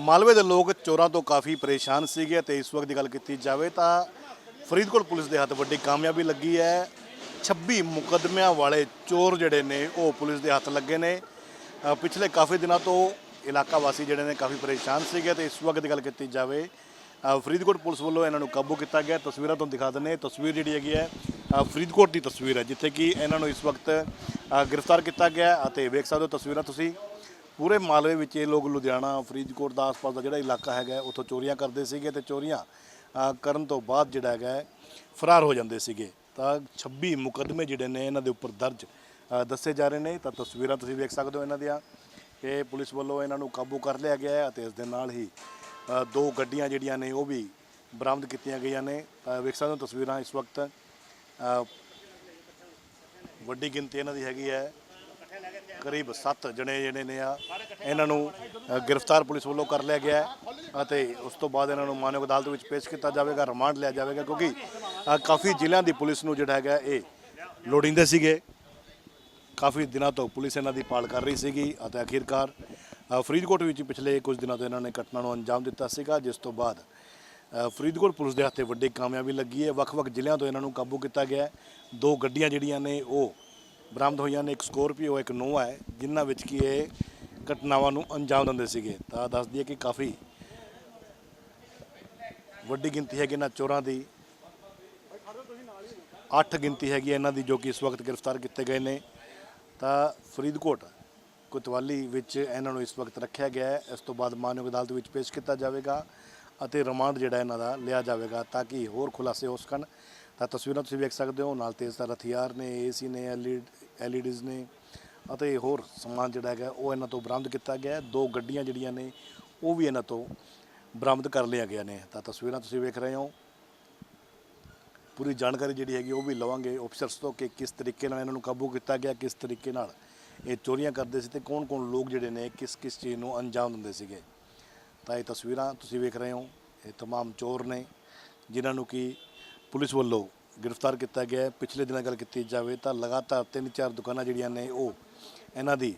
ਮਾਲਵੇ ਦੇ ਲੋਕ ਚੋਰਾਂ ਤੋਂ ਕਾਫੀ ਪਰੇਸ਼ਾਨ ਸੀਗੇ ਤੇ ਇਸ ਵਕਤ ਦੀ ਗੱਲ ਕੀਤੀ ਜਾਵੇ ਤਾਂ ਫਰੀਦਕੋਟ ਪੁਲਿਸ ਦੇ ਹੱਥ ਵੱਡੀ ਕਾਮਯਾਬੀ ਲੱਗੀ ਹੈ। 26 ਮੁਕੱਦਮਿਆਂ ਵਾਲੇ ਚੋਰ ਜਿਹੜੇ ਨੇ, ਉਹ ਪੁਲਿਸ ਦੇ ਹੱਥ ਲੱਗੇ ਨੇ। ਪਿਛਲੇ ਕਾਫੀ ਦਿਨਾਂ ਤੋਂ ਇਲਾਕਾ ਵਾਸੀ ਜਿਹੜੇ ਨੇ ਕਾਫੀ ਪਰੇਸ਼ਾਨ ਸੀਗੇ ਤੇ ਇਸ ਵਕਤ ਦੀ ਗੱਲ ਕੀਤੀ ਜਾਵੇ ਫਰੀਦਕੋਟ ਪੁਲਿਸ ਵੱਲੋਂ ਇਹਨਾਂ ਨੂੰ ਕਾਬੂ ਕੀਤਾ ਗਿਆ। ਤਸਵੀਰਾਂ ਤੁਹਾਨੂੰ ਦਿਖਾ ਦਿੰਦੇ ਤਸਵੀਰ ਜਿਹੜੀ ਹੈਗੀ ਹੈ ਫਰੀਦਕੋਟ ਦੀ ਤਸਵੀਰ ਹੈ, ਜਿੱਥੇ ਕਿ ਇਹਨਾਂ ਨੂੰ ਇਸ ਵਕਤ ਗ੍ਰਿਫਤਾਰ ਕੀਤਾ ਗਿਆ ਅਤੇ ਵੇਖ ਸਕਦੇ ਹੋ ਤਸਵੀਰਾਂ ਤੁਸੀਂ। ਪੂਰੇ ਮਾਲਵੇ ਵਿੱਚ ਇਹ ਲੋਕ ਲੁਧਿਆਣਾ, ਫਰੀਦਕੋਟ ਦਾ ਆਸ-ਪਾਸ ਦਾ ਜਿਹੜਾ ਇਲਾਕਾ ਹੈਗਾ ਉੱਥੋਂ ਚੋਰੀਆਂ ਕਰਦੇ ਸੀਗੇ ਤੇ ਚੋਰੀਆਂ ਕਰਨ ਤੋਂ ਬਾਅਦ ਜਿਹੜਾ ਹੈਗਾ ਫਰਾਰ ਹੋ ਜਾਂਦੇ ਸੀਗੇ। ਤਾਂ 26 ਮੁਕੱਦਮੇ ਜਿਹੜੇ ਨੇ ਇਹਨਾਂ ਦੇ ਉੱਪਰ ਦਰਜ ਦੱਸੇ ਜਾ ਰਹੇ ਨੇ। ਤਾਂ ਤਸਵੀਰਾਂ ਤੁਸੀਂ ਵੇਖ ਸਕਦੇ ਹੋ ਇਹਨਾਂ ਦੀਆਂ ਕਿ ਪੁਲਿਸ ਵੱਲੋਂ ਇਹਨਾਂ ਨੂੰ ਕਾਬੂ ਕਰ ਲਿਆ ਗਿਆ ਹੈ ਅਤੇ ਇਸ ਦੇ ਨਾਲ ਹੀ ਦੋ ਗੱਡੀਆਂ ਜਿਹੜੀਆਂ ਨੇ ਉਹ ਵੀ ਬਰਾਮਦ ਕੀਤੀਆਂ ਗਈਆਂ ਨੇ। ਤਾਂ ਵੇਖ ਸਕਦੇ ਹੋ ਤਸਵੀਰਾਂ ਇਸ ਵਕਤ ਵੱਡੀ ਗਿਣਤੀ ਇਹਨਾਂ ਦੀ ਹੈਗੀ ਹੈ। ਕਰੀਬ 7 ਜਣੇ ਜਿਹੜੇ ਨੇ ਆ ਇਹਨਾਂ ਨੂੰ ਅ, ਗ੍ਰਿਫਤਾਰ ਪੁਲਿਸ ਵੱਲੋਂ ਕਰ ਲਿਆ ਗਿਆ ਹੈ ਅਤੇ ਉਸ ਤੋਂ ਬਾਅਦ ਇਹਨਾਂ ਨੂੰ ਮਾਨਵ ਅਦਾਲਤ ਵਿੱਚ ਪੇਸ਼ ਕੀਤਾ ਜਾਵੇਗਾ ਰਿਮਾਂਡ ਲਿਆ ਜਾਵੇਗਾ ਕਿਉਂਕਿ ਅ, ਕਾਫੀ ਜ਼ਿਲ੍ਹਿਆਂ ਦੀ ਪੁਲਿਸ ਨੂੰ ਜਿਹੜਾ ਹੈਗਾ ਇਹ ਲੋੜੀਂਦੇ ਸੀਗੇ। ਕਾਫੀ ਦਿਨਾਂ ਤੋਂ ਪੁਲਿਸ ਇਹਨਾਂ ਦੀ ਪਾਲ ਕਰ ਰਹੀ ਸੀਗੀ ਅਤੇ ਅਖੀਰਕਾਰ ਅ, ਫਰੀਦਕੋਟ ਵਿੱਚ ਪਿਛਲੇ ਕੁਝ ਦਿਨਾਂ ਤੋਂ ਇਹਨਾਂ ਨੇ ਘਟਨਾ ਨੂੰ ਅੰਜਾਮ ਦਿੱਤਾ ਸੀਗਾ ਜਿਸ ਤੋਂ ਬਾਅਦ ਅ, ਫਰੀਦਕੋਟ ਪੁਲਿਸ ਦੇ ਹੱਥੇ ਵੱਡੀ ਕਾਮਯਾਬੀ ਲੱਗੀ ਹੈ। ਵੱਖ-ਵੱਖ ਜ਼ਿਲ੍ਹਿਆਂ ਤੋਂ ਇਹਨਾਂ ਨੂੰ ਕਾਬੂ ਕੀਤਾ ਗਿਆ ਹੈ। ਦੋ ਗੱਡੀਆਂ ਜਿਹੜੀਆਂ ਨੇ ਉਹ ਬਰਾਮਦ ਹੋਈਆਂ ਨੇ, ਇੱਕ ਸਕੋਰਪੀਓ, ਇੱਕ ਨੋਵਾ ਹੈ, ਜਿਨ੍ਹਾਂ ਵਿੱਚ ਕੀ ਇਹ ਘਟਨਾਵਾਂ ਨੂੰ ਅੰਜਾਮ ਦਿੰਦੇ ਸੀਗੇ। ਤਾਂ ਦੱਸਦੀ ਹੈ ਕਿ ਕਾਫੀ ਵੱਡੀ ਗਿਣਤੀ ਹੈਗੀ ਇਹਨਾਂ ਚੋਰਾਂ ਦੀ। ਅੱਠ ਗਿਣਤੀ ਹੈਗੀ ਇਹਨਾਂ ਦੀ ਜੋ ਕਿ ਇਸ ਵਕਤ ਗ੍ਰਿਫਤਾਰ ਕੀਤੇ ਗਏ ਨੇ। ਤਾਂ ਫਰੀਦਕੋਟ, ਕੁਤਵਾਲੀ ਵਿੱਚ ਇਹਨਾਂ ਨੂੰ ਇਸ ਵਕਤ ਰੱਖਿਆ ਗਿਆ ਹੈ। ਇਸ ਤੋਂ ਬਾਅਦ ਮਾਨਯੋਗ ਅਦਾਲਤ ਵਿੱਚ ਪੇਸ਼ ਕੀਤਾ ਜਾਵੇਗਾ ਅਤੇ ਰਿਮਾਂਡ ਜਿਹੜਾ ਇਹਨਾਂ ਦਾ ਲਿਆ ਜਾਵੇਗਾ ਤਾਂ ਕਿ ਹੋਰ ਖੁਲਾਸੇ ਹੋ ਸਕਣ। ਤਾਂ ਤਸਵੀਰਾਂ ਤੁਸੀਂ ਵੇਖ ਸਕਦੇ ਹੋ, ਨਾਲ ਤੇਜ਼ ਦਾ ਹਥਿਆਰ ਨੇ, ਏਸੀ ਨੇ ਐਲਈਡੀਜ਼ ਨੇ ਅਤੇ ਹੋਰ ਸਮਾਨ ਜਿਹੜਾ ਹੈਗਾ ਉਹ ਇਹਨਾਂ ਤੋਂ ਬਰਾਮਦ ਕੀਤਾ ਗਿਆ ਹੈ ਦੋ ਗੱਡੀਆਂ ਜਿਹੜੀਆਂ ਨੇ ਉਹ ਵੀ ਇਹਨਾਂ ਤੋਂ ਬਰਾਮਦ ਕਰ ਲਿਆ ਗਿਆ ਨੇ ਤਾਂ ਤਸਵੀਰਾਂ ਤੁਸੀਂ ਵੇਖ ਰਹੇ ਹੋ ਪੂਰੀ ਜਾਣਕਾਰੀ ਜਿਹੜੀ ਹੈਗੀ ਉਹ ਵੀ ਲਵਾਂਗੇ ਅਫਸਰਸ ਤੋਂ ਕਿ ਕਿਸ ਤਰੀਕੇ ਨਾਲ ਇਹਨਾਂ ਨੂੰ ਕਾਬੂ ਕੀਤਾ ਗਿਆ ਕਿਸ ਤਰੀਕੇ ਨਾਲ ਇਹ ਚੋਰੀਆਂ ਕਰਦੇ ਸੀ ਤੇ ਕੌਣ-ਕੌਣ ਲੋਕ ਜਿਹੜੇ ਨੇ ਕਿਸ ਕਿਸ ਚੀਜ਼ ਨੂੰ ਅੰਜਾਮ ਦਿੰਦੇ ਸੀਗੇ ਤਾਂ ਇਹ ਤਸਵੀਰਾਂ ਤੁਸੀਂ ਵੇਖ ਰਹੇ ਹੋ ਇਹ तमाम ਚੋਰ ਨੇ ਜਿਨ੍ਹਾਂ ਨੂੰ ਕਿ ਪੁਲਿਸ ਵੱਲੋਂ ਗ੍ਰਿਫਤਾਰ ਕੀਤਾ ਗਿਆ ਹੈ ਪਿਛਲੇ ਦਿਨਾਂ ਗੱਲ ਕੀਤੀ ਜਾਵੇ ਤਾਂ ਲਗਾਤਾਰ ਤਿੰਨ ਚਾਰ ਦੁਕਾਨਾਂ ਜਿਹੜੀਆਂ ਨੇ ਉਹ ਇਹਨਾਂ ਦੀ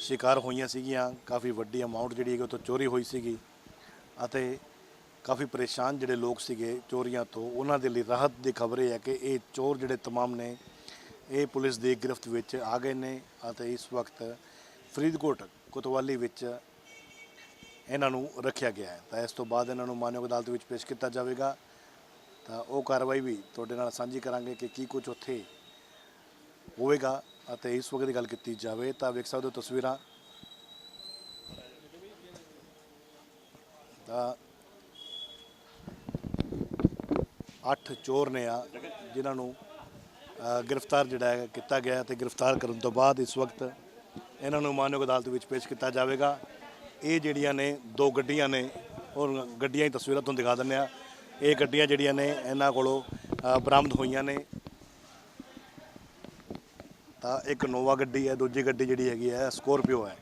ਸ਼ਿਕਾਰ ਹੋਈਆਂ ਸੀਗੀਆਂ ਕਾਫੀ ਵੱਡੀ ਅਮਾਉਂਟ ਜਿਹੜੀ ਹੈਗੀ ਉਹ ਤੋਂ ਚੋਰੀ ਹੋਈ ਸੀਗੀ ਅਤੇ ਕਾਫੀ ਪਰੇਸ਼ਾਨ ਜਿਹੜੇ ਲੋਕ ਸੀਗੇ ਚੋਰੀਆਂ ਤੋਂ ਉਹਨਾਂ ਦੇ ਲਈ ਰਾਹਤ ਦੀ ਖਬਰ ਇਹ ਹੈ ਕਿ ਇਹ ਚੋਰ ਜਿਹੜੇ तमाम ਨੇ ਇਹ ਪੁਲਿਸ ਦੀ ਗ੍ਰਿਫਤ ਵਿੱਚ ਆ ਗਏ ਨੇ ਅਤੇ ਇਸ ਵਕਤ ਫਰੀਦਕੋਟ ਕੋਤਵਾਲੀ ਵਿੱਚ ਇਹਨਾਂ ਨੂੰ ਰੱਖਿਆ ਗਿਆ ਹੈ ਤਾਂ ਇਸ ਤੋਂ ਬਾਅਦ ਇਹਨਾਂ ਨੂੰ ਮਾਨਵ ਅਦਾਲਤ ਵਿੱਚ ਪੇਸ਼ ਕੀਤਾ ਜਾਵੇਗਾ ਤਾਂ ਉਹ ਕਾਰਵਾਈ ਵੀ ਤੁਹਾਡੇ ਨਾਲ ਸਾਂਝੀ ਕਰਾਂਗੇ ਕਿ ਕੀ ਕੁਝ ਉੱਥੇ ਹੋਵੇਗਾ ਅਤੇ ਇਸ ਵਕਤ ਦੀ ਗੱਲ ਕੀਤੀ ਜਾਵੇ ਤਾਂ ਵੇਖ ਸਕਦੇ ਹੋ ਤਸਵੀਰਾਂ। ਤਾਂ ਅੱਠ ਚੋਰ ਨੇ ਆ, ਜਿਨ੍ਹਾਂ ਨੂੰ ਗ੍ਰਿਫਤਾਰ ਜਿਹੜਾ ਹੈ ਕੀਤਾ ਗਿਆ ਤੇ ਗ੍ਰਿਫਤਾਰ ਕਰਨ ਤੋਂ ਬਾਅਦ ਇਸ ਵਕਤ ਇਹਨਾਂ ਨੂੰ ਮਾਨਯੋਗ ਅਦਾਲਤ ਵਿੱਚ ਪੇਸ਼ ਕੀਤਾ ਜਾਵੇਗਾ। ਇਹ ਜਿਹੜੀਆਂ ਨੇ ਦੋ ਗੱਡੀਆਂ ਨੇ ਔਰ ਗੱਡੀਆਂ ਦੀ ਤਸਵੀਰਾਂ ਤੁਹਾਨੂੰ ਦਿਖਾ ਦਿੰਦੇ ਆ ਇਹ ਗੱਡੀਆਂ ਜਿਹੜੀਆਂ ਨੇ ਇਹਨਾਂ ਕੋਲੋਂ ਅ, ਬਰਾਮਦ ਹੋਈਆਂ ਨੇ। ਤਾਂ ਇੱਕ ਨੋਵਾ ਗੱਡੀ ਹੈ ਦੂਜੀ ਗੱਡੀ ਜਿਹੜੀ ਹੈਗੀ ਹੈ ਸਕੋਰਪੀਓ ਹੈ।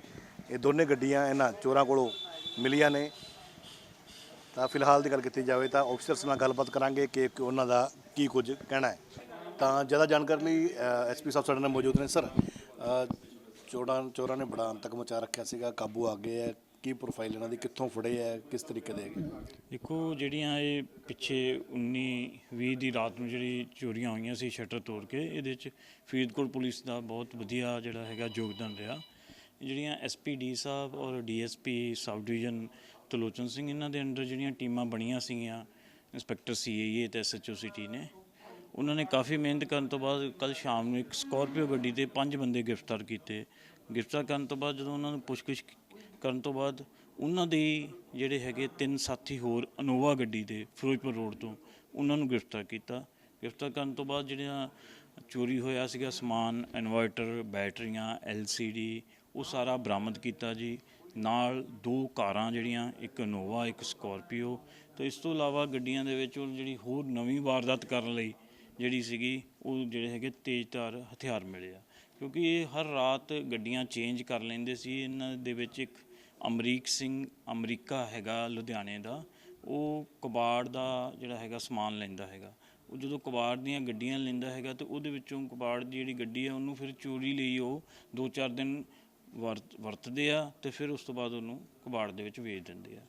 ਇਹ ਦੋਨੇ ਗੱਡੀਆਂ ਇਹਨਾਂ ਚੋਰਾਂ ਕੋਲੋਂ ਮਿਲੀਆਂ ਨੇ। ਤਾਂ ਫਿਲਹਾਲ ਦੀ ਗੱਲ ਕੀਤੀ ਜਾਵੇ ਤਾਂ ਆਫੀਸਰਸ ਨਾਲ ਗੱਲਬਾਤ ਕਰਾਂਗੇ ਕਿ ਕਿ ਉਹਨਾਂ ਦਾ ਕੀ ਕੁਝ ਕਹਿਣਾ ਹੈ। ਤਾਂ ਜ਼ਿਆਦਾ ਜਾਣਕਾਰੀ ਲਈ ਐਸਪੀ ਸਾਹਿਬ ਸਾਡੇ ਨਾਲ ਮੌਜੂਦ ਨੇ। ਸਰ ਚੋਰਾਂ ਚੋਰਾਂ ਨੇ ਬੜਾ ਅੰਤਕ ਮਚਾ ਰੱਖਿਆ ਸੀਗਾ। ਕਾਬੂ ਆ ਗਏ ਹੈ। ਕੀ ਪ੍ਰੋਫਾਈਲ ਇਹਨਾਂ ਦੀ, ਕਿੱਥੋਂ ਫੜੇ ਹੈ ਕਿਸ ਤਰੀਕੇ ਦੇ ਹੈਗੇ? ਦੇਖੋ, ਜਿਹੜੀਆਂ ਇਹ ਪਿੱਛੇ 19 20 ਦੀ ਰਾਤ ਨੂੰ ਜਿਹੜੀ ਚੋਰੀਆਂ ਹੋਈਆਂ ਸੀ ਸ਼ਟਰ ਤੋੜ ਕੇ, ਇਹਦੇ ਚ ਫਰੀਦਕੋਟ ਪੁਲਿਸ ਦਾ ਬਹੁਤ ਵਧੀਆ ਜਿਹੜਾ ਹੈਗਾ ਯੋਗਦਾਨ ਰਿਹਾ। ਜਿਹੜੀਆਂ ਐਸਪੀਡੀ ਸਾਹਿਬ ਔਰ DSP sub division Tarlochan Singh, ਇਹਨਾਂ ਦੇ ਅੰਡਰ ਜਿਹੜੀਆਂ ਟੀਮਾਂ ਬਣੀਆਂ ਸੀਗੀਆਂ, ਇੰਸਪੈਕਟਰ ਸੀਏਏ ਤੇ ਐਸਐਚਓ ਸਿਟੀ ਨੇ, ਉਹਨਾਂ ਨੇ ਕਾਫੀ ਮਿਹਨਤ ਕਰਨ ਤੋਂ ਬਾਅਦ ਕੱਲ ਸ਼ਾਮ ਨੂੰ ਇੱਕ ਸਕੋਰਪੀਓ ਗੱਡੀ ਤੇ ਪੰਜ ਬੰਦੇ ਗ੍ਰਿਫਤਾਰ ਕੀਤੇ। ਗ੍ਰਿਫਤਾਰ ਕਰਨ ਤੋਂ ਬਾਅਦ ਜਦੋਂ ਉਹਨਾਂ ਨੂੰ ਪੁੱਛਗਿੱਛ ਕਰਨ ਤੋਂ ਬਾਅਦ ਉਹਨਾਂ ਦੇ ਜਿਹੜੇ ਹੈਗੇ ਤਿੰਨ ਸਾਥੀ ਹੋਰ ਅਨੋਵਾ ਗੱਡੀ ਦੇ ਫਿਰੋਜ਼ਪੁਰ ਰੋਡ ਤੋਂ ਉਹਨਾਂ ਨੂੰ ਗ੍ਰਿਫਤਾਰ ਕੀਤਾ। ਗ੍ਰਿਫਤਾਰ ਕਰਨ ਤੋਂ ਬਾਅਦ ਜਿਹੜਾ ਚੋਰੀ ਹੋਇਆ ਸੀਗਾ, ਸਮਾਨ, ਇਨਵਰਟਰ, ਬੈਟਰੀਆਂ, ਐਲਸੀਡੀ, ਉਹ ਸਾਰਾ ਬਰਾਮਦ ਕੀਤਾ ਜੀ। ਨਾਲ ਦੋ ਕਾਰਾਂ ਜਿਹੜੀਆਂ, ਇੱਕ ਇਨੋਵਾ ਇੱਕ ਸਕੋਰਪੀਓ। ਤੇ ਇਸ ਤੋਂ ਇਲਾਵਾ ਗੱਡੀਆਂ ਦੇ ਵਿੱਚ ਉਹ ਜਿਹੜੀ ਹੋਰ ਨਵੀਂ ਵਾਰਦਾਤ ਕਰਨ ਲਈ ਜਿਹੜੀ ਸੀਗੀ, ਉਹ ਜਿਹੜੇ ਹੈਗੇ ਤੇਜ਼ਧਾਰ ਹਥਿਆਰ ਮਿਲੇ ਆ। ਕਿਉਂਕਿ ਇਹ ਹਰ ਰਾਤ ਗੱਡੀਆਂ ਚੇਂਜ ਕਰ ਲੈਂਦੇ ਸੀ। ਇਹਨਾਂ ਦੇ ਵਿੱਚ ਇੱਕ ਅਮਰੀਕ ਸਿੰਘ ਅਮਰੀਕਾ ਹੈਗਾ ਲੁਧਿਆਣੇ ਦਾ, ਉਹ ਕਬਾੜ ਦਾ ਜਿਹੜਾ ਹੈਗਾ ਸਮਾਨ ਲੈਂਦਾ ਹੈਗਾ। ਉਹ ਜਦੋਂ ਕਬਾੜ ਦੀਆਂ ਗੱਡੀਆਂ ਲੈਂਦਾ ਹੈਗਾ ਤੇ ਉਹਦੇ ਵਿੱਚੋਂ ਕਬਾੜ ਦੀ ਜਿਹੜੀ ਗੱਡੀ ਆ ਉਹਨੂੰ ਫਿਰ ਚੋਰੀ ਲਈ ਉਹ 2-4 ਦਿਨ ਵਰਤ, ਵਰਤਦੇ ਆ ਤੇ ਫਿਰ ਉਸ ਤੋਂ ਬਾਅਦ ਉਹਨੂੰ ਕਬਾੜ ਦੇ ਵਿੱਚ ਵੇਚ ਦਿੰਦੇ ਆ।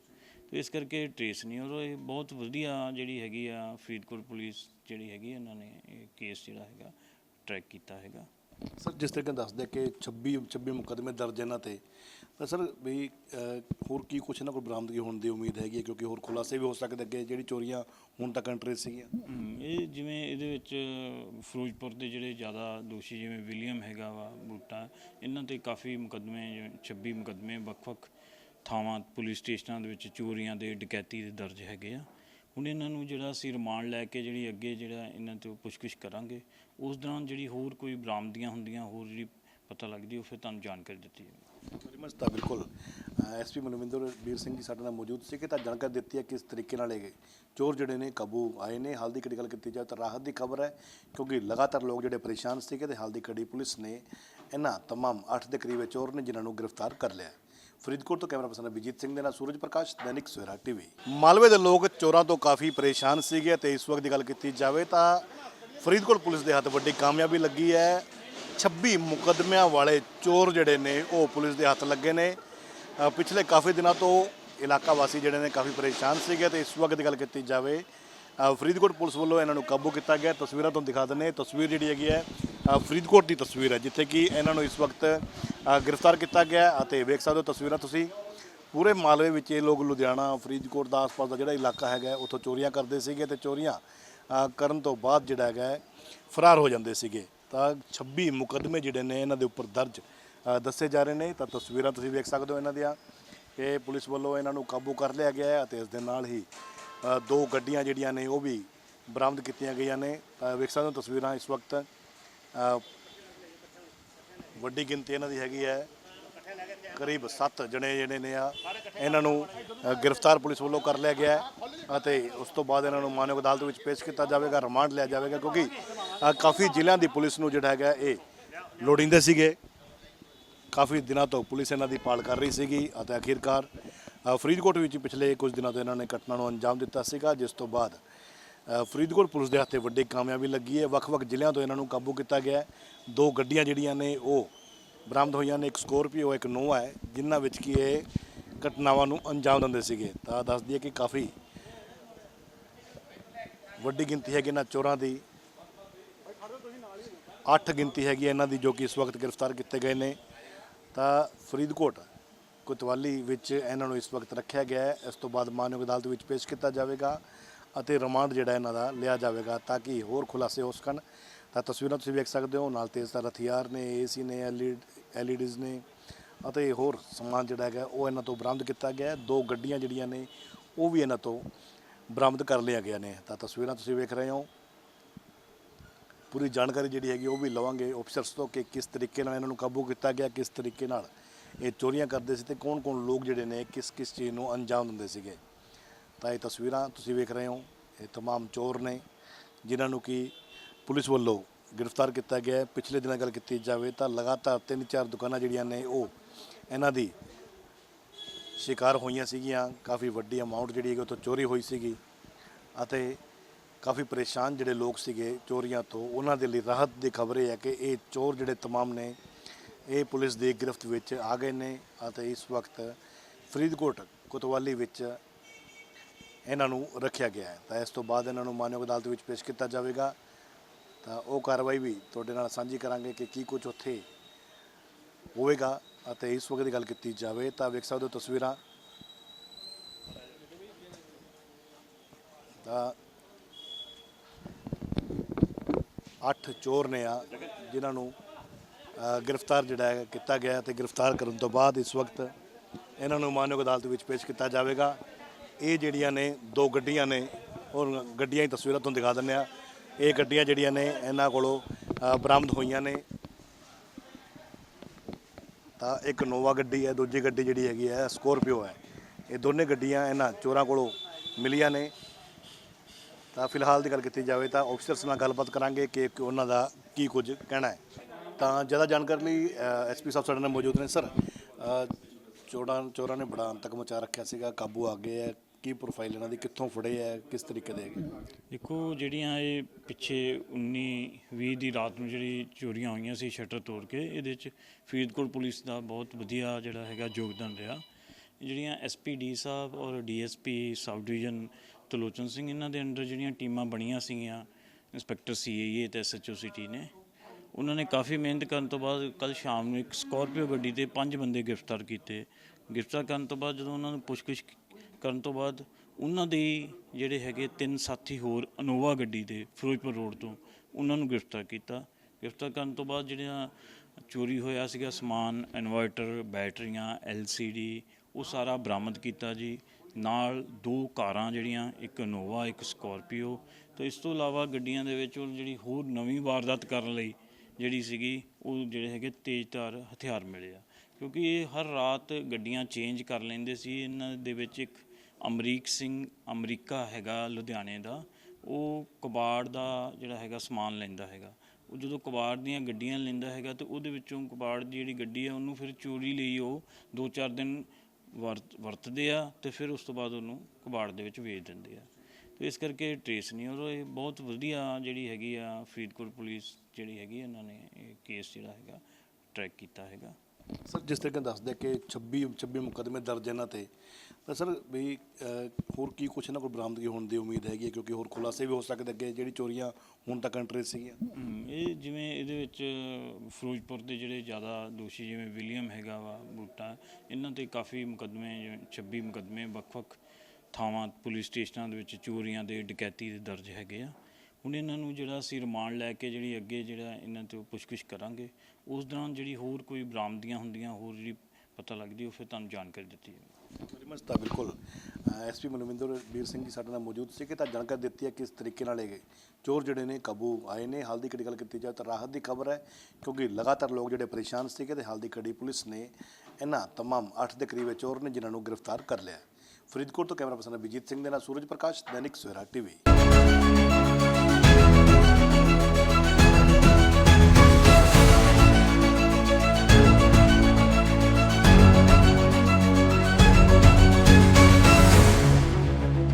ਤੇ ਇਸ ਕਰਕੇ ਟ੍ਰੇਸ ਨਹੀਂ ਉਹ ਇਹ ਬਹੁਤ ਵਧੀਆ ਜਿਹੜੀ ਹੈਗੀ ਆ ਫਰੀਦਕੋਟ ਪੁਲਿਸ ਜਿਹੜੀ ਹੈਗੀ ਇਹਨਾਂ ਨੇ ਇਹ ਕੇਸ ਜਿਹੜਾ ਹੈਗਾ ਟਰੈਕ ਕੀਤਾ ਹੈਗਾ। ਸਰ, ਜਿਸ ਤਰੀਕੇ ਨਾਲ ਦੱਸਦੇ ਕਿ 26 26 ਮੁਕਦਮੇ ਦਰਜ ਇਹਨਾਂ ਤੇ ਤਾਂ ਸਰ ਵੀ ਹੋਰ ਕੀ ਕੁਛ ਇਹਨਾਂ ਕੋਲ ਬਰਾਮਦਗੀ ਹੋਣ ਦੀ ਉਮੀਦ ਹੈਗੀ ਹੈ? ਕਿਉਂਕਿ ਹੋਰ ਖੁਲਾਸੇ ਵੀ ਹੋ ਸਕਦੇ ਅੱਗੇ, ਜਿਹੜੀ ਚੋਰੀਆਂ ਹੁਣ ਤੱਕ ਟ੍ਰੇਸ ਸੀਗੀਆਂ। ਇਹ ਜਿਵੇਂ ਇਹਦੇ ਵਿੱਚ ਫਿਰੋਜ਼ਪੁਰ ਦੇ ਜਿਹੜੇ ਜ਼ਿਆਦਾ ਦੋਸ਼ੀ ਜਿਵੇਂ ਵਿਲੀਅਮ ਹੈਗਾ ਵਾ, ਬੂਟਾ, ਇਹਨਾਂ ਤੇ ਕਾਫੀ ਮੁਕੱਦਮੇ, ਜਿਵੇਂ 26 ਮੁਕੱਦਮੇ ਵੱਖ-ਵੱਖ ਥਾਵਾਂ ਪੁਲਿਸ ਸਟੇਸ਼ਨਾਂ ਦੇ ਵਿੱਚ ਚੋਰੀਆਂ ਦੇ, ਡਕੈਤੀ ਦੇ ਦਰਜ ਹੈਗੇ ਆ। ਹੁਣ ਇਹਨਾਂ ਨੂੰ ਜਿਹੜਾ ਅਸੀਂ ਰਿਮਾਂਡ ਲੈ ਕੇ ਜਿਹੜੀ ਅੱਗੇ ਜਿਹੜਾ ਇਹਨਾਂ ਤੋਂ ਪੁੱਛਗਿੱਛ ਕਰਾਂਗੇ, ਉਸ ਦੌਰਾਨ ਜਿਹੜੀ ਹੋਰ ਕੋਈ ਬਰਾਮਦੀਆਂ ਹੁੰਦੀਆਂ, ਹੋਰ ਜਿਹੜੀ ਪਤਾ ਲੱਗਦੀ, ਉਹ ਫਿਰ ਤੁਹਾਨੂੰ ਜਾਣਕਾਰੀ ਦਿੱਤੀ ਜਾਵੇਗੀ। ਵੈਰੀ ਮਚ ਤਾਂ ਬਿਲਕੁਲ। ਐਸਪੀ ਮਨਵਿੰਦਰ ਵੀਰ ਸਿੰਘ ਜੀ ਸਾਡੇ ਨਾਲ ਮੌਜੂਦ ਸੀ ਕਿ ਤਾਂ ਜਾਣਕਾਰੀ ਦਿੱਤੀ ਹੈ ਕਿਸ ਤਰੀਕੇ ਨਾਲ ਇਹ ਚੋਰ ਜਿਹੜੇ ਨੇ ਕਾਬੂ ਆਏ ਨੇ। ਹਾਲ ਦੀ ਘੜੀ ਗੱਲ ਕੀਤੀ ਜਾਏ ਤਾਂ ਰਾਹਤ ਦੀ ਖਬਰ ਹੈ, ਕਿਉਂਕਿ ਲਗਾਤਾਰ ਲੋਕ ਜਿਹੜੇ ਪਰੇਸ਼ਾਨ ਸੀਗੇ ਤੇ ਹਾਲ ਦੀ ਘੜੀ ਪੁਲਿਸ ਨੇ ਇਹਨਾਂ ਤਮਾਮ 8 ਦੇ ਕਰੀਬ ਚੋਰ ਨੇ ਜਿਨ੍ਹਾਂ ਨੂੰ ਗ੍ਰਿਫਤਾਰ ਕਰ ਲਿਆ ਫਰੀਦਕੋਟ ਤੋਂ ਕੈਮਰਾ ਪਰਸਨ ਬਿਜੀਤ ਸਿੰਘ ਦੇ ਨਾਲ ਸੂਰਜ ਪ੍ਰਕਾਸ਼, ਦੈਨਿਕ ਸਵੇਰਾ ਟੀਵੀ। ਮਾਲਵੇ ਦੇ ਲੋਕ ਚੋਰਾਂ ਤੋਂ ਕਾਫੀ ਪਰੇਸ਼ਾਨ ਸੀਗੇ ਤੇ ਇਸ ਵਕਤ ਦੀ ਗੱਲ ਕੀਤੀ ਜਾਵੇ ਤਾਂ ਫਰੀਦਕੋਟ ਪੁਲਿਸ ਦੇ ਹੱਥ ਵੱਡੀ ਕਾਮਯਾਬੀ ਲੱਗੀ ਹੈ। 26 ਮੁਕੱਦਮਿਆਂ ਵਾਲੇ ਚੋਰ ਜਿਹੜੇ ਨੇ, ਉਹ ਪੁਲਿਸ ਦੇ ਹੱਥ ਲੱਗੇ ਨੇ। ਪਿਛਲੇ ਕਾਫੀ ਦਿਨਾਂ ਤੋਂ ਇਲਾਕਾ ਵਾਸੀ ਜਿਹੜੇ ਨੇ ਕਾਫੀ ਪਰੇਸ਼ਾਨ ਸੀਗੇ ਤੇ ਇਸ ਵਕਤ ਦੀ ਗੱਲ ਕੀਤੀ ਜਾਵੇ ਫਰੀਦਕੋਟ ਪੁਲਿਸ ਵੱਲੋਂ ਇਹਨਾਂ ਨੂੰ ਕਾਬੂ ਕੀਤਾ ਗਿਆ। ਤਸਵੀਰਾਂ ਤੁਹਾਨੂੰ ਦਿਖਾ ਦਿੰਦੇ ਤਸਵੀਰ ਜਿਹੜੀ ਹੈਗੀ ਹੈ ਫਰੀਦਕੋਟ ਦੀ ਤਸਵੀਰ ਹੈ, ਜਿੱਥੇ ਕਿ ਇਹਨਾਂ ਨੂੰ ਇਸ ਵਕਤ ਗ੍ਰਿਫਤਾਰ ਕੀਤਾ ਗਿਆ ਅਤੇ ਵੇਖ ਸਕਦੇ ਹੋ ਤਸਵੀਰਾਂ ਤੁਸੀਂ। ਪੂਰੇ ਮਾਲਵੇ ਵਿੱਚ ਇਹ ਲੋਕ ਲੁਧਿਆਣਾ, ਫਰੀਦਕੋਟ ਦਾ ਆਸ-ਪਾਸ ਦਾ ਜਿਹੜਾ ਇਲਾਕਾ ਹੈਗਾ, ਉੱਥੋਂ ਚੋਰੀਆਂ ਕਰਦੇ ਸੀਗੇ ਤੇ ਚੋਰੀਆਂ ਕਰਨ ਤੋਂ ਬਾਅਦ ਜਿਹੜਾ ਹੈਗਾ, ਫਰਾਰ ਹੋ ਜਾਂਦੇ ਸੀਗੇ। ਤਾਂ 26 ਮੁਕੱਦਮੇ ਜਿਹੜੇ ਨੇ ਇਹਨਾਂ ਦੇ ਉੱਪਰ ਦਰਜ ਦੱਸੇ ਜਾ ਰਹੇ ਨੇ। ਤਾਂ ਤਸਵੀਰਾਂ ਤੁਸੀਂ ਵੇਖ ਸਕਦੇ ਹੋ ਇਹਨਾਂ ਦੀਆਂ। ਕਿ ਪੁਲਿਸ ਵੱਲੋਂ ਇਹਨਾਂ ਨੂੰ ਕਾਬੂ ਕਰ ਲਿਆ ਗਿਆ ਹੈ ਅਤੇ ਇਸ ਦੇ ਨਾਲ ਹੀ ਦੋ ਗੱਡੀਆਂ ਜਿਹੜੀਆਂ ਨੇ ਉਹ ਵੀ ਬਰਾਮਦ ਕੀਤੀਆਂ ਗਈਆਂ ਨੇ। ਤਾਂ ਵੇਖ ਸਕਦੇ ਹੋ ਤਸਵੀਰਾਂ ਇਸ ਵਕਤ। ਵੱਡੀ ਗਿਣਤੀ ਇਹਨਾਂ ਦੀ ਹੈਗੀ ਹੈ। ਕਰੀਬ 7 ਜਣੇ ਜਿਹੜੇ ਨੇ ਆ ਇਹਨਾਂ ਨੂੰ ਅ, ਗ੍ਰਿਫਤਾਰ ਪੁਲਿਸ ਵੱਲੋਂ ਕਰ ਲਿਆ ਗਿਆ ਹੈ ਅਤੇ ਉਸ ਤੋਂ ਬਾਅਦ ਇਹਨਾਂ ਨੂੰ ਮਾਨਵ ਅਦਾਲਤ ਵਿੱਚ ਪੇਸ਼ ਕੀਤਾ ਜਾਵੇਗਾ ਰਿਮਾਂਡ ਲਿਆ ਜਾਵੇਗਾ ਕਿਉਂਕਿ ਅ, ਕਾਫੀ ਜ਼ਿਲ੍ਹਿਆਂ ਦੀ ਪੁਲਿਸ ਨੂੰ ਜਿਹੜਾ ਹੈਗਾ ਇਹ ਲੋੜੀਂਦੇ ਸੀਗੇ। ਕਾਫੀ ਦਿਨਾਂ ਤੋਂ ਪੁਲਿਸ ਇਹਨਾਂ ਦੀ ਪਾਲ ਕਰ ਰਹੀ ਸੀਗੀ ਅਤੇ ਆਖਿਰਕਾਰ ਅ, ਫਰੀਦਕੋਟ ਵਿੱਚ ਪਿਛਲੇ ਕੁਝ ਦਿਨਾਂ ਤੋਂ ਇਹਨਾਂ ਨੇ ਘਟਨਾ ਨੂੰ ਅੰਜਾਮ ਦਿੱਤਾ ਸੀਗਾ ਜਿਸ ਤੋਂ ਬਾਅਦ ਅ, ਫਰੀਦਕੋਟ ਪੁਲਿਸ ਦੇ ਹੱਥੇ ਵੱਡੀ ਕਾਮਯਾਬੀ ਲੱਗੀ ਹੈ। ਵੱਖ-ਵੱਖ ਜ਼ਿਲ੍ਹਿਆਂ ਤੋਂ ਇਹਨਾਂ ਨੂੰ ਕਾਬੂ ਕੀਤਾ ਗਿਆ ਹੈ। ਦੋ ਗੱਡੀਆਂ ਜਿਹੜੀਆਂ ਨੇ ਉਹ ਬਰਾਮਦ ਹੋਈਆਂ ਨੇ, ਇੱਕ ਸਕੋਰਪੀਓ, ਇੱਕ ਨੋਵਾ ਹੈ, ਜਿਨ੍ਹਾਂ ਵਿੱਚ ਕੀ ਇਹ ਘਟਨਾਵਾਂ ਨੂੰ ਅੰਜਾਮ ਦਿੰਦੇ ਸੀਗੇ। ਤਾਂ ਦੱਸਦੀ ਹੈ ਕਿ ਕਾਫੀ ਵੱਡੀ ਗਿਣਤੀ ਹੈਗੀ ਇਹਨਾਂ ਚੋਰਾਂ ਦੀ। ਅੱਠ ਗਿਣਤੀ ਹੈਗੀ ਇਹਨਾਂ ਦੀ ਜੋ ਕਿ ਇਸ ਵਕਤ ਗ੍ਰਿਫਤਾਰ ਕੀਤੇ ਗਏ ਨੇ। ਤਾਂ ਫਰੀਦਕੋਟ, ਕੁਤਵਾਲੀ ਵਿੱਚ ਇਹਨਾਂ ਨੂੰ ਇਸ ਵਕਤ ਰੱਖਿਆ ਗਿਆ ਹੈ। ਇਸ ਤੋਂ ਬਾਅਦ ਮਾਨਯੋਗ ਅਦਾਲਤ ਵਿੱਚ ਪੇਸ਼ ਕੀਤਾ ਜਾਵੇਗਾ ਅਤੇ ਰਿਮਾਂਡ ਜਿਹੜਾ ਇਹਨਾਂ ਦਾ ਲਿਆ ਜਾਵੇਗਾ ਤਾਂ ਕਿ ਹੋਰ ਖੁਲਾਸੇ ਹੋ ਸਕਣ। ਤਾਂ ਤਸਵੀਰਾਂ ਤੁਸੀਂ ਵੇਖ ਸਕਦੇ ਹੋ, ਨਾਲ ਤੇਜ਼ ਦਾ ਹਥਿਆਰ ਨੇ, ਏਸੀ ਨੇ ਐਲਈਡੀਜ਼ ਨੇ ਅਤੇ ਹੋਰ ਸਮਾਨ ਜਿਹੜਾ ਹੈਗਾ ਉਹ ਇਹਨਾਂ ਤੋਂ ਬਰਾਮਦ ਕੀਤਾ ਗਿਆ ਹੈ ਦੋ ਗੱਡੀਆਂ ਜਿਹੜੀਆਂ ਨੇ ਉਹ ਵੀ ਇਹਨਾਂ ਤੋਂ ਬਰਾਮਦ ਕਰ ਲਿਆ ਗਿਆ ਨੇ ਤਾਂ ਤਸਵੀਰਾਂ ਤੁਸੀਂ ਵੇਖ ਰਹੇ ਹੋ ਪੂਰੀ ਜਾਣਕਾਰੀ ਜਿਹੜੀ ਹੈਗੀ ਉਹ ਵੀ ਲਵਾਂਗੇ ਆਫੀਸਰਸ ਤੋਂ ਕਿ ਕਿਸ ਤਰੀਕੇ ਨਾਲ ਇਹਨਾਂ ਨੂੰ ਕਾਬੂ ਕੀਤਾ ਗਿਆ ਕਿਸ ਤਰੀਕੇ ਨਾਲ ਇਹ ਚੋਰੀਆਂ ਕਰਦੇ ਸੀ ਤੇ ਕੌਣ-ਕੌਣ ਲੋਕ ਜਿਹੜੇ ਨੇ ਕਿਸ ਕਿਸ ਚੀਜ਼ ਨੂੰ ਅੰਜਾਮ ਦਿੰਦੇ ਸੀਗੇ ਤਾਂ ਇਹ ਤਸਵੀਰਾਂ ਤੁਸੀਂ ਵੇਖ ਰਹੇ ਹੋ ਇਹ तमाम ਚੋਰ ਨੇ ਜਿਨ੍ਹਾਂ ਨੂੰ ਕਿ ਪੁਲਿਸ ਵੱਲੋਂ ਗ੍ਰਿਫਤਾਰ ਕੀਤਾ ਗਿਆ ਹੈ। ਪਿਛਲੇ ਦਿਨਾਂ ਗੱਲ ਕੀਤੀ ਜਾਵੇ ਤਾਂ ਲਗਾਤਾਰ ਤਿੰਨ ਚਾਰ ਦੁਕਾਨਾਂ ਜਿਹੜੀਆਂ ਨੇ ਉਹ ਇਹਨਾਂ ਦੀ ਸ਼ਿਕਾਰ ਹੋਈਆਂ ਸੀਗੀਆਂ। ਕਾਫੀ ਵੱਡੀ ਅਮਾਉਂਟ ਜਿਹੜੀ ਹੈਗੀ ਉੱਥੋਂ ਚੋਰੀ ਹੋਈ ਸੀਗੀ ਅਤੇ ਕਾਫੀ ਪਰੇਸ਼ਾਨ ਜਿਹੜੇ ਲੋਕ ਸੀਗੇ ਚੋਰੀਆਂ ਤੋਂ, ਉਹਨਾਂ ਦੇ ਲਈ ਰਾਹਤ ਦੀ ਖਬਰ ਇਹ ਹੈ ਕਿ ਇਹ ਚੋਰ ਜਿਹੜੇ ਤਮਾਮ ਨੇ, ਇਹ ਪੁਲਿਸ ਦੀ ਗ੍ਰਿਫਤ ਵਿੱਚ ਆ ਗਏ ਨੇ ਅਤੇ ਇਸ ਵਕਤ ਫਰੀਦਕੋਟ, ਕੋਤਵਾਲੀ ਵਿੱਚ ਇਹਨਾਂ ਨੂੰ ਰੱਖਿਆ ਗਿਆ ਹੈ। ਤਾਂ ਇਸ ਤੋਂ ਬਾਅਦ ਇਹਨਾਂ ਨੂੰ ਮਾਨਯੋਗ ਅਦਾਲਤ ਵਿੱਚ ਪੇਸ਼ ਕੀਤਾ ਜਾਵੇਗਾ। ਤਾਂ ਉਹ ਕਾਰਵਾਈ ਵੀ ਤੁਹਾਡੇ ਨਾਲ ਸਾਂਝੀ ਕਰਾਂਗੇ ਕਿ ਕੀ ਕੁਝ ਉੱਥੇ ਹੋਵੇਗਾ ਅਤੇ ਇਸ ਵਕਤ ਦੀ ਗੱਲ ਕੀਤੀ ਜਾਵੇ ਤਾਂ ਵੇਖ ਸਕਦੇ ਹੋ ਤਸਵੀਰਾਂ। ਤਾਂ ਅੱਠ ਚੋਰ ਨੇ ਆ, ਜਿਨ੍ਹਾਂ ਨੂੰ ਗ੍ਰਿਫਤਾਰ ਜਿਹੜਾ ਹੈ ਕੀਤਾ ਗਿਆ ਤੇ ਗ੍ਰਿਫਤਾਰ ਕਰਨ ਤੋਂ ਬਾਅਦ ਇਸ ਵਕਤ ਇਹਨਾਂ ਨੂੰ ਮਾਨਯੋਗ ਅਦਾਲਤ ਵਿੱਚ ਪੇਸ਼ ਕੀਤਾ ਜਾਵੇਗਾ। ਇਹ ਜਿਹੜੀਆਂ ਨੇ ਦੋ ਗੱਡੀਆਂ ਨੇ ਔਰ ਗੱਡੀਆਂ ਦੀ ਤਸਵੀਰਾਂ ਤੁਹਾਨੂੰ ਦਿਖਾ ਦਿੰਦੇ ਆ ਇਹ ਗੱਡੀਆਂ ਜਿਹੜੀਆਂ ਨੇ ਇਹਨਾਂ ਕੋਲੋਂ ਬਰਾਮਦ ਹੋਈਆਂ ਨੇ। ਤਾਂ ਇੱਕ ਨੋਵਾ ਗੱਡੀ ਹੈ, ਦੂਜੀ ਗੱਡੀ ਜਿਹੜੀ ਹੈਗੀ ਹੈ, ਸਕੋਰਪੀਓ ਹੈ। ਇਹ ਦੋਨੇ ਗੱਡੀਆਂ ਇਹਨਾਂ ਚੋਰਾਂ ਕੋਲੋਂ ਮਿਲੀਆਂ ਨੇ। ਤਾਂ ਫਿਲਹਾਲ ਦੀ ਗੱਲ ਕੀਤੀ ਜਾਵੇ ਤਾਂ ਆਫੀਸਰਸ ਨਾਲ ਗੱਲਬਾਤ ਕਰਾਂਗੇ ਕਿ ਕਿ ਉਹਨਾਂ ਦਾ ਕੀ ਕੁਝ ਕਹਿਣਾ ਹੈ। ਤਾਂ ਜ਼ਿਆਦਾ ਜਾਣਕਾਰੀ ਲਈ ਐਸਪੀ ਸਾਹਿਬ ਸਾਡੇ ਨਾਲ ਮੌਜੂਦ ਨੇ। ਸਰ ਚੋਰਾਂ ਚੋਰਾਂ ਨੇ ਬੜਾ ਅੰਤਕ ਮਚਾ ਰੱਖਿਆ ਸੀਗਾ। ਕਾਬੂ ਆ ਗਏ ਹੈ। ਕੀ ਪ੍ਰੋਫਾਈਲ ਇਹਨਾਂ ਦੀ, ਕਿੱਥੋਂ ਫੜੇ ਹੈ ਕਿਸ ਤਰੀਕੇ ਦੇ ਹੈਗੇ? ਦੇਖੋ, ਜਿਹੜੀਆਂ ਇਹ ਪਿੱਛੇ 19 20 ਦੀ ਰਾਤ ਨੂੰ ਜਿਹੜੀ ਚੋਰੀਆਂ ਹੋਈਆਂ ਸੀ ਸ਼ਟਰ ਤੋੜ ਕੇ, ਇਹਦੇ ਵਿੱਚ ਫਰੀਦਕੋਟ ਪੁਲਿਸ ਦਾ ਬਹੁਤ ਵਧੀਆ ਜਿਹੜਾ ਹੈਗਾ ਯੋਗਦਾਨ ਰਿਹਾ। ਜਿਹੜੀਆਂ ਐਸਪੀਡੀ ਸਾਹਿਬ ਔਰ DSP sub division Tarlochan Singh, ਇਹਨਾਂ ਦੇ ਅੰਡਰ ਜਿਹੜੀਆਂ ਟੀਮਾਂ ਬਣੀਆਂ ਸੀਗੀਆਂ, ਇੰਸਪੈਕਟਰ ਸੀਏਏ ਤੇ ਐਸਐਚਓ ਸਿਟੀ ਨੇ, ਉਹਨਾਂ ਨੇ ਕਾਫੀ ਮਿਹਨਤ ਕਰਨ ਤੋਂ ਬਾਅਦ ਕੱਲ ਸ਼ਾਮ ਨੂੰ ਇੱਕ ਸਕੋਰਪੀਓ ਗੱਡੀ ਤੇ ਪੰਜ ਬੰਦੇ ਗ੍ਰਿਫਤਾਰ ਕੀਤੇ। ਗ੍ਰਿਫਤਾਰ ਕਰਨ ਤੋਂ ਬਾਅਦ ਜਦੋਂ ਉਹਨਾਂ ਨੂੰ ਪੁੱਛਗਿੱਛ ਕਰਨ ਤੋਂ ਬਾਅਦ ਉਹਨਾਂ ਦੇ ਜਿਹੜੇ ਹੈਗੇ ਤਿੰਨ ਸਾਥੀ ਹੋਰ ਅਨੋਵਾ ਗੱਡੀ ਦੇ ਫਿਰੋਜ਼ਪੁਰ ਰੋਡ ਤੋਂ ਉਹਨਾਂ ਨੂੰ ਗ੍ਰਿਫਤਾਰ ਕੀਤਾ। ਗ੍ਰਿਫਤਾਰ ਕਰਨ ਤੋਂ ਬਾਅਦ ਜਿਹੜਾ ਚੋਰੀ ਹੋਇਆ ਸੀਗਾ, ਸਮਾਨ, ਇਨਵਰਟਰ, ਬੈਟਰੀਆਂ, ਐਲਸੀਡੀ, ਉਹ ਸਾਰਾ ਬਰਾਮਦ ਕੀਤਾ ਜੀ। ਨਾਲ ਦੋ ਕਾਰਾਂ ਜਿਹੜੀਆਂ, ਇੱਕ ਇਨੋਵਾ ਇੱਕ ਸਕੋਰਪੀਓ। ਤੇ ਇਸ ਤੋਂ ਇਲਾਵਾ ਗੱਡੀਆਂ ਦੇ ਵਿੱਚ ਉਹ ਜਿਹੜੀ ਹੋਰ ਨਵੀਂ ਵਾਰਦਾਤ ਕਰਨ ਲਈ ਜਿਹੜੀ ਸੀਗੀ, ਉਹ ਜਿਹੜੇ ਹੈਗੇ ਤੇਜ਼ਧਾਰ ਹਥਿਆਰ ਮਿਲੇ ਆ। ਕਿਉਂਕਿ ਇਹ ਹਰ ਰਾਤ ਗੱਡੀਆਂ ਚੇਂਜ ਕਰ ਲੈਂਦੇ ਸੀ। ਇਹਨਾਂ ਦੇ ਵਿੱਚ ਇੱਕ ਅਮਰੀਕ ਸਿੰਘ ਅਮਰੀਕਾ ਹੈਗਾ ਲੁਧਿਆਣੇ ਦਾ, ਉਹ ਕਬਾੜ ਦਾ ਜਿਹੜਾ ਹੈਗਾ ਸਮਾਨ ਲੈਂਦਾ ਹੈਗਾ। ਉਹ ਜਦੋਂ ਕਬਾੜ ਦੀਆਂ ਗੱਡੀਆਂ ਲੈਂਦਾ ਹੈਗਾ ਤੇ ਉਹਦੇ ਵਿੱਚੋਂ ਕਬਾੜ ਦੀ ਜਿਹੜੀ ਗੱਡੀ ਆ ਉਹਨੂੰ ਫਿਰ ਚੋਰੀ ਲਈ ਉਹ 2-4 ਦਿਨ ਵਰਤ ਵਰਤਦੇ ਆ ਤੇ ਫਿਰ ਉਸ ਤੋਂ ਬਾਅਦ ਉਹਨੂੰ ਕਬਾੜ ਦੇ ਵਿੱਚ ਵੇਚ ਦਿੰਦੇ ਆ। ਤੇ ਇਸ ਕਰਕੇ ਟ੍ਰੇਸ ਨਹੀਂ ਔਰ ਇਹ ਬਹੁਤ ਵਧੀਆ ਜਿਹੜੀ ਹੈਗੀ ਆ ਫਰੀਦਕੋਟ ਪੁਲਿਸ ਜਿਹੜੀ ਹੈਗੀ ਇਹਨਾਂ ਨੇ ਇਹ ਕੇਸ ਜਿਹੜਾ ਹੈਗਾ ਟਰੈਕ ਕੀਤਾ ਹੈਗਾ। ਸਰ, ਜਿਸ ਤਰੀਕੇ ਨਾਲ ਦੱਸਦੇ ਕਿ 26 26 ਮੁਕੱਦਮੇ ਦਰਜ ਇਹਨਾਂ ਤੇ ਤਾਂ ਸਰ ਵੀ ਹੋਰ ਕੀ ਕੁਛ ਇਹਨਾਂ ਕੋਲ ਬਰਾਮਦਗੀ ਹੋਣ ਦੀ ਉਮੀਦ ਹੈਗੀ ਹੈ? ਕਿਉਂਕਿ ਹੋਰ ਖੁਲਾਸੇ ਵੀ ਹੋ ਸਕਦੇ ਅੱਗੇ, ਜਿਹੜੀ ਚੋਰੀਆਂ ਹੁਣ ਤੱਕ ਟ੍ਰੇਸ ਸੀਗੀਆਂ। ਇਹ ਜਿਵੇਂ ਇਹਦੇ ਵਿੱਚ ਫਿਰੋਜ਼ਪੁਰ ਦੇ ਜਿਹੜੇ ਜ਼ਿਆਦਾ ਦੋਸ਼ੀ ਜਿਵੇਂ ਵਿਲੀਅਮ ਹੈਗਾ ਵਾ, ਬੂਟਾ, ਇਹਨਾਂ ਤੇ ਕਾਫੀ ਮੁਕੱਦਮੇ ਜਿਵੇਂ 26 ਮੁਕੱਦਮੇ ਵੱਖ-ਵੱਖ ਥਾਵਾਂ ਪੁਲਿਸ ਸਟੇਸ਼ਨਾਂ ਦੇ ਵਿੱਚ ਚੋਰੀਆਂ ਦੇ, ਡਕੈਤੀ ਦੇ ਦਰਜ ਹੈਗੇ ਆ। ਹੁਣ ਇਹਨਾਂ ਨੂੰ ਜਿਹੜਾ ਅਸੀਂ ਰਿਮਾਂਡ ਲੈ ਕੇ ਜਿਹੜੀ ਅੱਗੇ ਜਿਹੜਾ ਇਹਨਾਂ ਤੋਂ ਪੁੱਛਗਿੱਛ ਕਰਾਂਗੇ, ਉਸ ਦੌਰਾਨ ਜਿਹੜੀ ਹੋਰ ਕੋਈ ਬਰਾਮਦੀਆਂ ਹੁੰਦੀਆਂ, ਹੋਰ ਜਿਹੜੀ ਪਤਾ ਲੱਗਦੀ, ਉਹ ਫਿਰ ਤੁਹਾਨੂੰ ਜਾਣਕਾਰੀ ਦਿੱਤੀ ਜਾਵੇਗੀ ਵੈਰੀ ਮਚ ਤਾਂ ਬਿਲਕੁਲ ਐਸਪੀ ਮਨਵਿੰਦਰ ਵੀਰ ਸਿੰਘ ਜੀ ਸਾਡੇ ਨਾਲ ਮੌਜੂਦ ਸੀ ਕਿ ਤਾਂ ਜਾਣਕਾਰੀ ਦਿੱਤੀ ਹੈ ਕਿਸ ਤਰੀਕੇ ਨਾਲ ਇਹ ਚੋਰ ਜਿਹੜੇ ਨੇ ਕਾਬੂ ਆਏ ਨੇ ਹਾਲ ਦੀ ਘੜੀ ਗੱਲ ਕੀਤੀ ਜਾਏ ਤਾਂ ਰਾਹਤ ਦੀ ਖਬਰ ਹੈ ਕਿਉਂਕਿ ਲਗਾਤਾਰ ਲੋਕ ਜਿਹੜੇ ਪਰੇਸ਼ਾਨ ਸੀਗੇ ਤੇ ਹਾਲ ਦੀ ਘੜੀ ਪੁਲਿਸ ਨੇ ਇਹਨਾਂ तमाम 8 ਦੇ ਕਰੀਬ ਇਹ ਚੋਰ ਨੇ ਜਿਨ੍ਹਾਂ ਨੂੰ ਗ੍ਰਿਫਤਾਰ ਕਰ ਲਿਆ ਹੈ। ਫਰੀਦਕੋਟ ਤੋਂ ਕੈਮਰਾ ਪਰਸਨ ਅਭਿਜੀਤ ਸਿੰਘ ਦੇ ਨਾਲ ਸੂਰਜ ਪ੍ਰਕਾਸ਼ ਦੈਨਿਕ ਸਵੇਰਾ ਟੀਵੀ